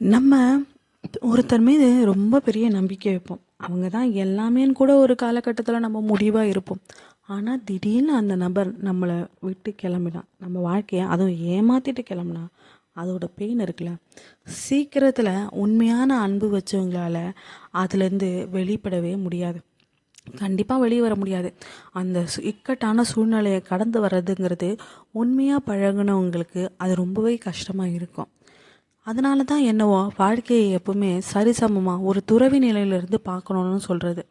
நம்ம ஒருத்தர் மீது ரொம்ப பெரிய நம்பிக்கை வைப்போம். அவங்க தான் எல்லாமேன்னு கூட ஒரு காலகட்டத்தில் நம்ம முடிவாக இருப்போம். ஆனால் திடீர்னு அந்த நபர் நம்மளை விட்டு கிளம்பினான் நம்ம வாழ்க்கையை அதுவும் ஏமாற்றிட்டு கிளம்புனா அதோட பெயின் இருக்குல்ல? சீக்கிரத்தில் உண்மையான அன்பு வச்சவங்களால அதுலேருந்து வெளிப்படவே முடியாது. கண்டிப்பாக வெளியே வர முடியாது. அந்த இக்கட்டான சூழ்நிலையை கடந்து வர்றதுங்கிறது உண்மையாக பழகுனவங்களுக்கு அது ரொம்பவே கஷ்டமாக இருக்கும். அதனால தான் என்னவோ வாழ்க்கையை எப்பவுமே சரிசமமாக ஒரு துறவி நிலையிலிருந்து பார்க்கணுன்னு சொல்கிறது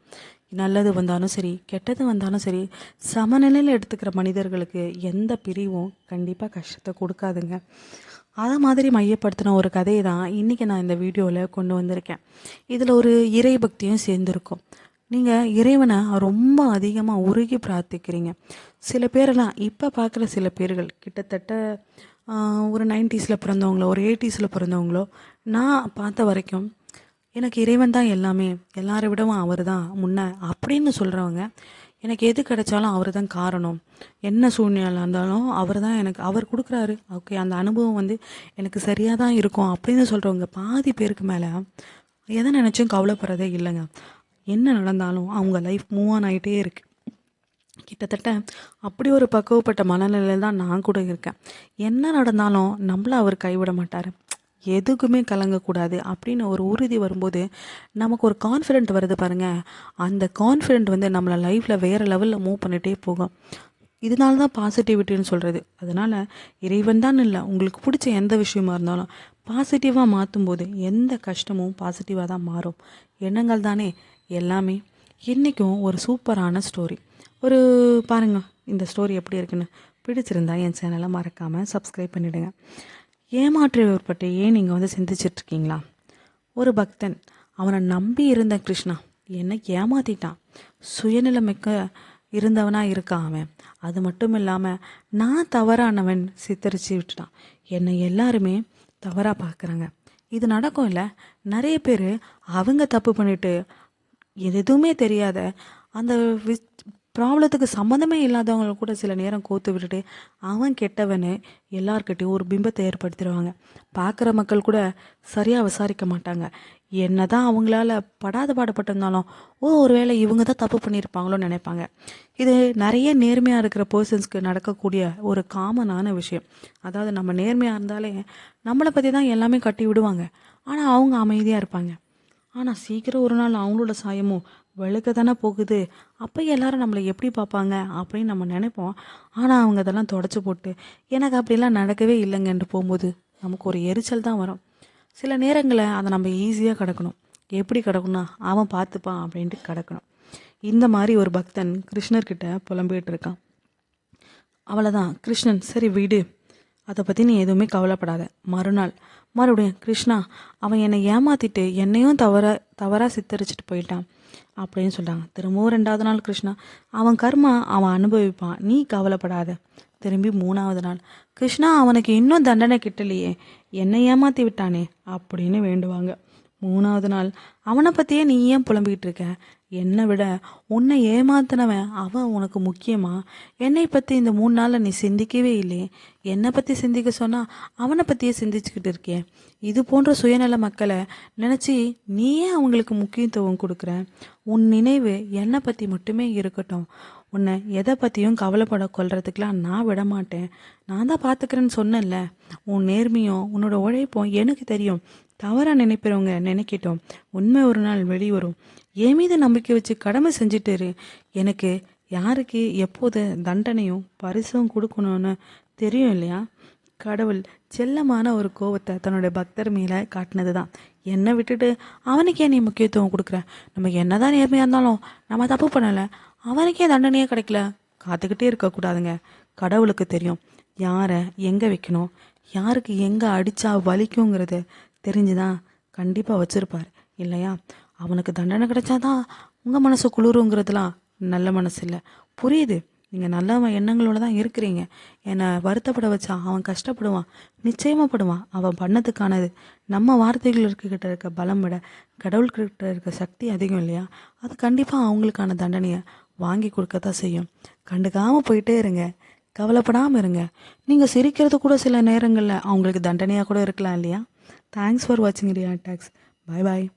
நல்லது வந்தாலும் சரி கெட்டது வந்தாலும் சரி சமநிலையில் எடுத்துக்கிற மனிதர்களுக்கு எந்த பிரிவும் கண்டிப்பாக கஷ்டத்தை கொடுக்காதுங்க. அதை மாதிரி மையப்படுத்தின ஒரு கதையை தான் இன்றைக்கி நான் இந்த வீடியோவில் கொண்டு வந்திருக்கேன். இதில் ஒரு இறை பக்தியும் சேர்ந்துருக்கும். நீங்கள் இறைவனை ரொம்ப அதிகமாக உருகி பிரார்த்திக்கிறீங்க. சில பேரெல்லாம் இப்போ பார்க்குற சில பேர்கள் கிட்டத்தட்ட ஒரு நைன்டிஸில் பிறந்தவங்களோ ஒரு எயிட்டிஸில் பிறந்தவங்களோ நான் பார்த்த வரைக்கும் எனக்கு இறைவன் தான் எல்லாமே. எல்லாரை விடவும் அவர் தான் முன்ன அப்படின்னு சொல்கிறவங்க எனக்கு எது கிடைச்சாலும் அவர் தான் காரணம். என்ன சூழ்நிலை இருந்தாலும் அவர் தான் எனக்கு அவர் கொடுக்குறாரு. ஓகே அந்த அனுபவம் வந்து எனக்கு சரியாக தான் இருக்கும் அப்படின்னு சொல்கிறவங்க பாதி பேருக்கு மேலே எதை நினச்சும் கவலைப்படுறதே இல்லைங்க. என்ன நடந்தாலும் அவங்க லைஃப் மூவ் ஆன் ஆகிட்டே இருக்குது கிட்டத்தட்ட அப்படி ஒரு பக்குவப்பட்ட மனநிலையில் தான் நான் கூட இருக்கேன். என்ன நடந்தாலும் நம்மளை அவர் கைவிட மாட்டார். எதுக்குமே கலங்கக்கூடாது அப்படின்னு ஒரு உறுதி வரும்போது நமக்கு ஒரு கான்ஃபிடென்ட் வருது பாருங்க. அந்த கான்ஃபிடென்ட் வந்து நம்மளை லைஃப்பில் வேறு லெவலில் மூவ் பண்ணிகிட்டே போகும். இதனால தான் பாசிட்டிவிட்டின்னு சொல்கிறது அதனால் இறைவன் தான் இல்லை உங்களுக்கு பிடிச்ச எந்த விஷயமா இருந்தாலும் பாசிட்டிவாக மாற்றும் போது எந்த கஷ்டமும் பாசிட்டிவாக தான் மாறும். எண்ணங்கள் தானே எல்லாமே. இன்றைக்கும் ஒரு சூப்பரான ஸ்டோரி ஒரு பாருங்கள் இந்த ஸ்டோரி எப்படி இருக்குன்னு. பிடிச்சிருந்தா என் சேனலை மறக்காமல் சப்ஸ்கிரைப் பண்ணிவிடுங்க ஏமாற்றியவர் பற்றி ஏன் நீங்கள் வந்து சிந்திச்சிட்ருக்கீங்களா ஒரு பக்தன் அவனை நம்பி இருந்த கிருஷ்ணா என்னை ஏமாத்திட்டான். சுயநிலைமிக்க இருந்தவனாக இருக்கான் அவன். அது மட்டும் இல்லாமல் நான் தவறானவன் சித்தரிச்சு விட்டுட்டான். என்னை எல்லாருமே தவறாக பார்க்குறாங்க இது நடக்கும் இல்லை நிறைய பேர் அவங்க தப்பு பண்ணிட்டு எதுவுமே தெரியாத அந்த ப்ராப்ளத்துக்கு சம்மந்தமே இல்லாதவங்கள கூட சில நேரம் கோத்து விட்டுட்டு அவன் கெட்டவனு எல்லார்கிட்டையும் ஒரு பிம்பத்தை ஏற்படுத்திடுவாங்க. பார்க்குற மக்கள் கூட சரியாக விசாரிக்க மாட்டாங்க. என்ன தான் அவங்களால படாத பாடுபட்டிருந்தாலும் ஓ ஒருவேளை இவங்க தான் தப்பு பண்ணியிருப்பாங்களோன்னு நினைப்பாங்க. இது நிறைய நேர்மையாக இருக்கிற பர்சன்ஸ்க்கு நடக்கக்கூடிய ஒரு காமனான விஷயம். அதாவது நம்ம நேர்மையாக இருந்தாலே நம்மளை பற்றி தான் எல்லாமே கட்டி விடுவாங்க. ஆனால் அவங்க அமைதியாக இருப்பாங்க. ஆனால் சீக்கிரம் ஒரு நாள் அவங்களோட சாயமும் வெளுக்க தானே போகுது? அப்போ எல்லாரும் நம்மளை எப்படி பார்ப்பாங்க அப்படின்னு நம்ம நினைப்போம். ஆனால் அவங்க அதெல்லாம் தொடச்சி போட்டு எனக்கு அப்படிலாம் நடக்கவே இல்லைங்கன்ட்டு போகும்போது நமக்கு ஒரு எரிச்சல் தான் வரும். சில நேரங்களில் அதை நம்ம ஈஸியாக கிடக்கணும். எப்படி கிடக்கணும்னா அவன் பார்த்துப்பான் அப்படின்ட்டு கிடக்கணும். இந்த மாதிரி ஒரு பக்தன் கிருஷ்ணர்கிட்ட புலம்பிகிட்டு இருக்கான். அவ்வளோதான் கிருஷ்ணன் சரி விடு. அதை பற்றி நீ எதுவுமே கவலைப்படாத. மறுநாள் மறுபடியும் கிருஷ்ணா அவன் என்னை ஏமாத்திட்டு என்னையும் தவற தவறாக சித்தரிச்சிட்டு போயிட்டான். அப்படின்னு சொல்கிறாங்க திரும்பவும் ரெண்டாவது நாள் கிருஷ்ணா. அவன் கர்மா அவன் அனுபவிப்பான். நீ கவலைப்படாத. திரும்பி மூணாவது நாள். கிருஷ்ணா அவனுக்கு இன்னும் தண்டனை கிட்டலையே. என்னை ஏமாத்தி விட்டானே அப்படின்னு வேண்டுவாங்க. மூணாவது நாள். அவனை பற்றியே நீ ஏன் புலம்பிக்கிட்டு இருக்க என்னை விட உன்னை ஏமாத்தினவன் அவன் உனக்கு முக்கியமா? என்னை பற்றி இந்த மூணு நாளில் நீ சிந்திக்கவே இல்லையே. என்னை பற்றி சிந்திக்க சொன்னால் அவனை பற்றியே சிந்திச்சுக்கிட்டு இருக்கே. இது போன்ற சுயநல மக்களை நினச்சி நீயே அவங்களுக்கு முக்கியத்துவம் கொடுக்குற? உன் நினைவு என்னை பற்றி மட்டுமே இருக்கட்டும். உன்னை எதை பற்றியும் கவலைப்பட கொள்றதுக்கெலாம் நான் விட மாட்டேன் நான் தான் பார்த்துக்கிறேன்னு சொன்னேன்ல. உன் நேர்மையும் உன்னோட உழைப்பும் எனக்கு தெரியும். தவறாக நினைக்கிறவங்க நினைக்கட்டும். உண்மை ஒரு நாள் வெளிவரும். என் மீது நம்பிக்கை வச்சு கடமை செஞ்சுட்டு எனக்கு யாருக்கு எப்போது தண்டனையும் பரிசும் கொடுக்கணும்னு தெரியும் இல்லையா? கடவுள் செல்லமான ஒரு கோவத்தை தன்னுடைய பக்தர் மேலே காட்டினது தான் என்னை விட்டுட்டு அவனுக்கே நீ முக்கியத்துவம் கொடுக்குற? நம்ம என்னதான் நேர்மையாக இருந்தாலும் நம்ம தப்பு பண்ணலை. அவனுக்கே தண்டனையே கிடைக்கல? காத்துக்கிட்டே இருக்கக்கூடாதுங்க கடவுளுக்கு தெரியும். யாரை எங்கே வைக்கணும்? யாருக்கு எங்கே அடித்தா வலிக்குங்கிறது தெரிஞ்சுதான் கண்டிப்பாக வச்சுருப்பார் இல்லையா? அவனுக்கு தண்டனை கிடைச்சாதான் உங்கள் மனசு குளிருங்கிறதுலாம் நல்ல மனசு இல்லை புரியுது. நீங்கள் நல்ல எண்ணங்களோட தான் இருக்கிறீங்க. என்னை வருத்தப்பட வச்சா அவன் கஷ்டப்படுவான் நிச்சயமாக படுவான். அவன் பண்ணதுக்கானது நம்ம வார்த்தைகள் இருக்கிட்ட இருக்க பலம் விட கடவுள்கிட்ட இருக்க சக்தி அதிகம் இல்லையா? அது கண்டிப்பாக அவங்களுக்கான தண்டனையை வாங்கி கொடுக்கத்தான் செய்யும். கண்டுக்காமல் போயிட்டே இருங்க. கவலைப்படாமல் இருங்க. நீங்கள் சிரிக்கிறது கூட சில நேரங்களில் அவங்களுக்கு தண்டனையாக கூட இருக்கலாம் இல்லையா? Thanks for watching React Tags. Bye bye.